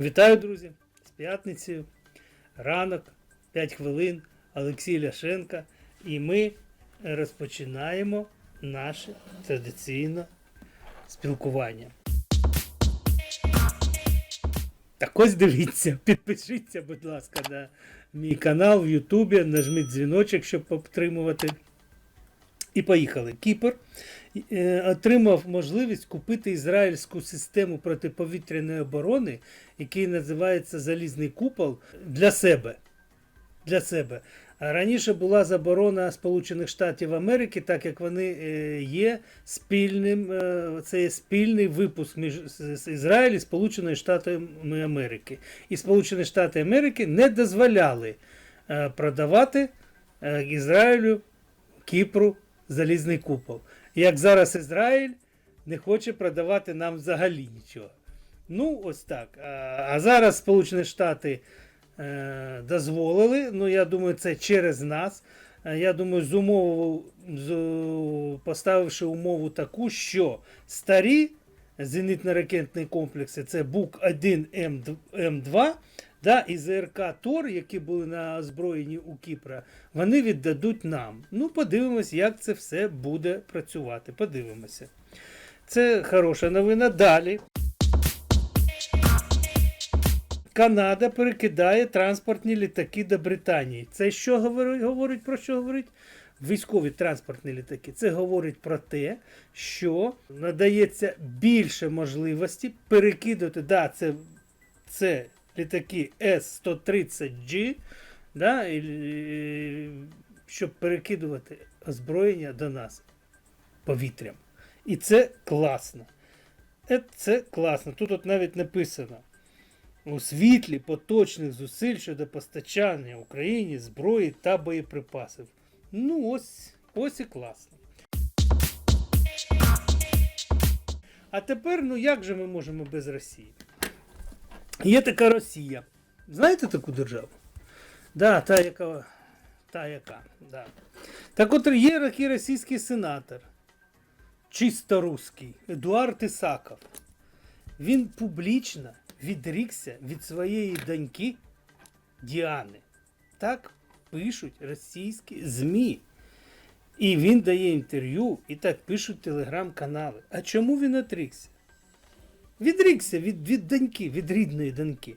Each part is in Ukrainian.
Вітаю, друзі! З п'ятницею. Ранок, 5 хвилин. Олексій Ляшенка. І ми розпочинаємо наше традиційне спілкування. Так ось дивіться, підпишіться, будь ласка, на мій канал в Ютубі, нажміть дзвіночок, щоб підтримувати. І поїхали. Кіпр е, отримав можливість купити ізраїльську систему протиповітряної оборони, який називається Залізний купол, для себе. Для себе. А раніше була заборона Сполучених Штатів Америки, так як вони е, є спільним, е, це є спільний випуск між з і Сполученими Штатами Америки. І Сполучені Штати Америки не дозволяли продавати Ізраїлю Кіпру залізний купол. Як зараз Ізраїль не хоче продавати нам взагалі нічого. Ну, ось так. А, зараз Сполучені Штати е, дозволили. Ну, я думаю, це через нас. Е, Я думаю, з умову, поставивши умову таку, що старі зенітно-ракетні комплекси це БУК-1 М2 да, і ЗРК Тор, які були на озброєнні у Кіпра, вони віддадуть нам. Ну, подивимось, як це все буде працювати. Подивимося. Це хороша новина. Далі. Канада перекидає транспортні літаки до Британії. Це що говорить, говорить про що говорить? Військові транспортні літаки. Це говорить про те, що надається більше можливості перекидати. Да, це, це літаки С-130G, да, і, щоб перекидувати озброєння до нас повітрям. І це класно. Е, Це класно. Тут от навіть написано. У світлі поточних зусиль щодо постачання Україні зброї та боєприпасів. Ну, ось, ось і класно. А тепер, ну як же ми можемо без Росії? Є така Росія. Знаєте таку державу? Да, та яка. Та яка. Да. Так от є такий російський сенатор, чисто русський, Едуард Ісаков. Він публічно відрікся від своєї доньки Діани. Так пишуть російські ЗМІ. І він дає інтерв'ю, і так пишуть телеграм-канали. А чому він отрікся? Відрікся від, від доньки, від рідної доньки.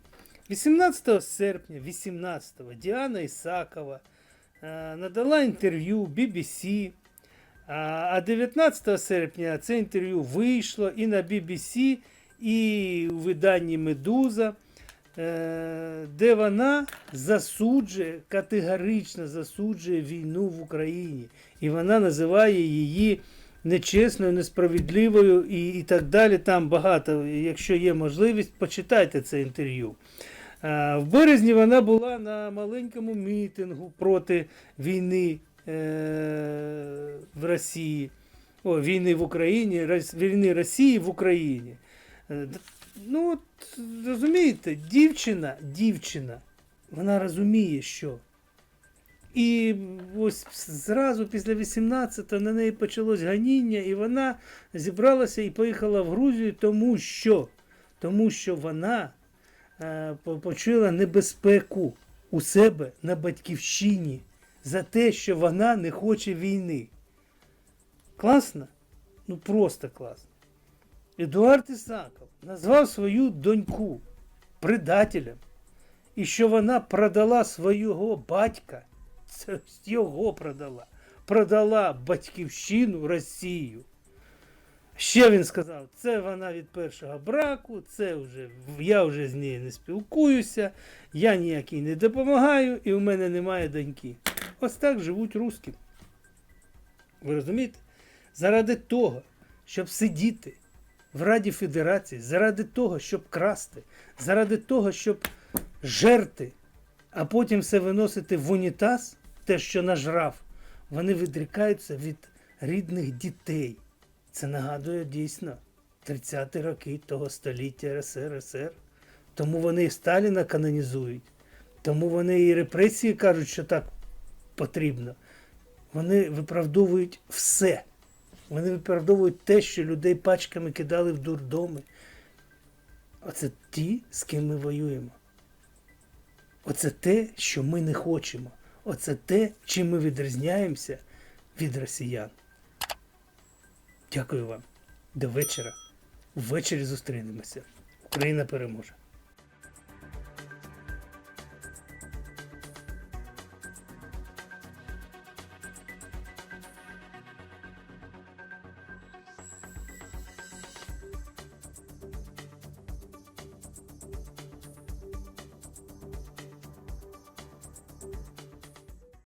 18 серпня, 18-го Діана Ісакова е, надала інтерв'ю BBC. А а 19 серпня це інтерв'ю вийшло і на BBC, і у виданні Медуза, е, де вона засуджує, категорично засуджує війну в Україні. І вона називає її нечесною, несправедливою і, і так далі. Там багато, якщо є можливість, почитайте це інтерв'ю. Е, В березні вона була на маленькому мітингу проти війни е, в Росії, о, війни в Україні, війни Росії в Україні. Е, Ну, от, розумієте, дівчина, дівчина, вона розуміє, що. І ось зразу після 18 на неї почалось ганіння, і вона зібралася і поїхала в Грузію, тому що, тому що вона е, почула небезпеку у себе на батьківщині за те, що вона не хоче війни. Класно? Ну просто класно. Едуард Ісаков назвав свою доньку предателем, і що вона продала свого батька, це його продала, продала батьківщину Росію. Ще він сказав, це вона від першого браку, це вже я вже з нею не спілкуюся, я ніякій не допомагаю, і у мене немає доньки. Ось так живуть русські. Ви розумієте? Заради того, щоб сидіти в Раді Федерації, заради того, щоб красти, заради того, щоб жерти, а потім все виносити в унітаз, те, що нажрав, вони відрікаються від рідних дітей. Це нагадує дійсно 30-ті роки того століття РСР. Тому вони і Сталіна канонізують. Тому вони і репресії кажуть, що так потрібно. Вони виправдовують все. Вони виправдовують те, що людей пачками кидали в дурдоми. Оце ті, з ким ми воюємо. Оце те, що ми не хочемо. Оце те, чим ми відрізняємося від росіян. Дякую вам. До вечора. Ввечері зустрінемося. Україна переможе.